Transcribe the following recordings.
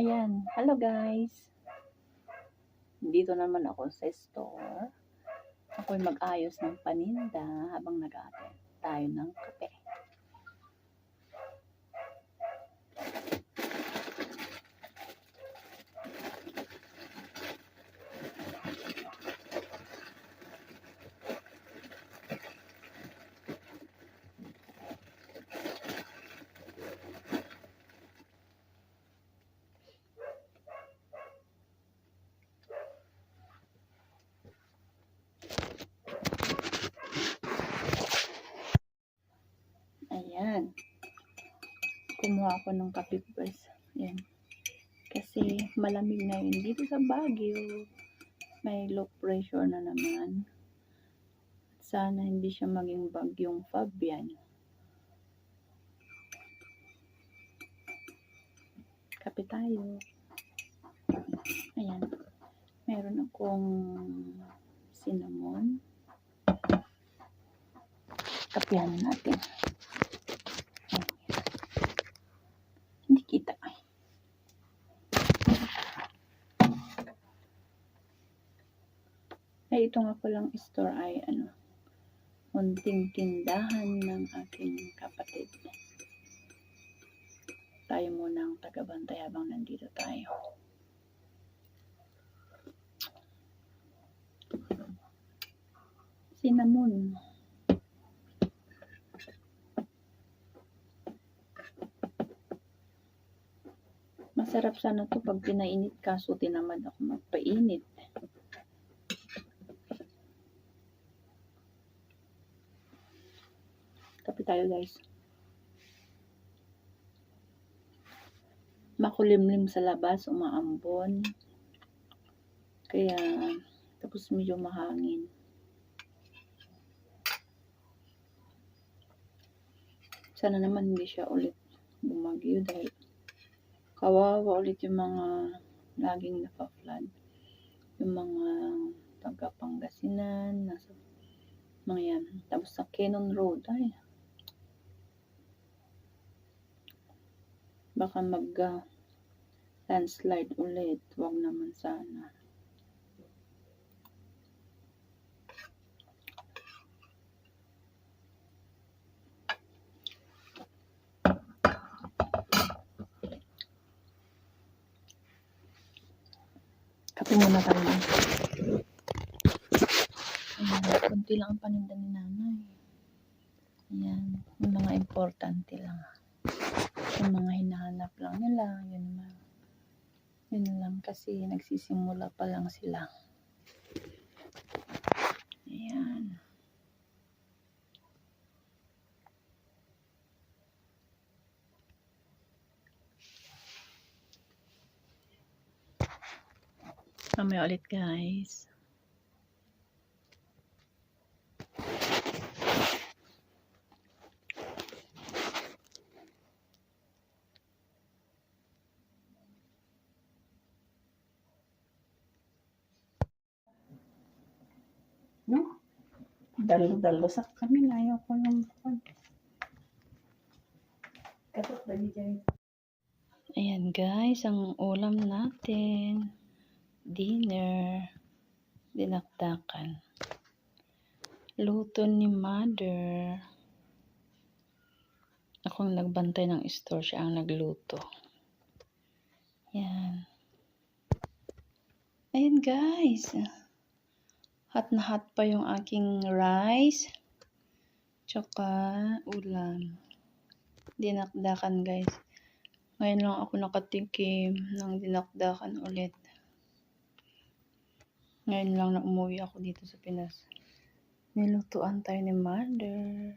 Ayan, hello guys. Dito naman ako sa store. Ako'y mag-ayos ng paninda habang nag-aatid tayo ng kape. Ayan. Kumuha ako ng kape first. Ayan. Kasi malamig na yun dito sa Baguio. May low pressure na naman. Sana hindi siya maging bagyong Fabian. Kape tayo. Ayan. Meron akong cinnamon. Kapihan natin. Ayan. Hindi kita. Ay, ito nga palang store ay ano, munting tindahan ng aking kapatid. Tayo muna ang tagabantay habang nandito tayo. Cinnamon. Masarap sana to pag pinainit kaso tinamad ako magpainit. Kape tayo guys. Makulimlim sa labas, umaambon. Kaya, tapos medyo mahangin. Sana naman hindi siya ulit bumagyo dahil kawawa ulit yung mga laging napa-flood. Yung mga taga Pangasinan, nasa mga yan. Tapos sa Cannon Road, ay. Baka mag ah, landslide ulit. Huwag naman sana. Kape muna tayo. Ayan, kunti lang ang paninda ni nanay. Ayan, yung mga importante lang. Yung mga hinahanap lang nila, yun naman. Yun lang kasi nagsisimula pa lang sila. Ayan. Mamaya ulit guys. Dalo-dalo sa kami na ayaw ko ng Katot ba dyan? Ayan guys, ang ulam natin. Dinner. Dinakdakan. Luto ni mother. Akong nagbantay ng store, siya ang nagluto. Yan. Ayan guys. Hot na pa yung aking rice. Tsaka ulam. Dinakdakan guys. Ngayon lang ako nakatikim ng dinakdakan ulit. Ngayon lang na umuwi ako dito sa Pinas. Nilutuan tayo ni mother.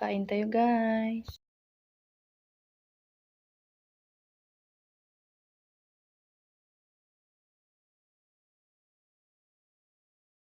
Kain tayo guys.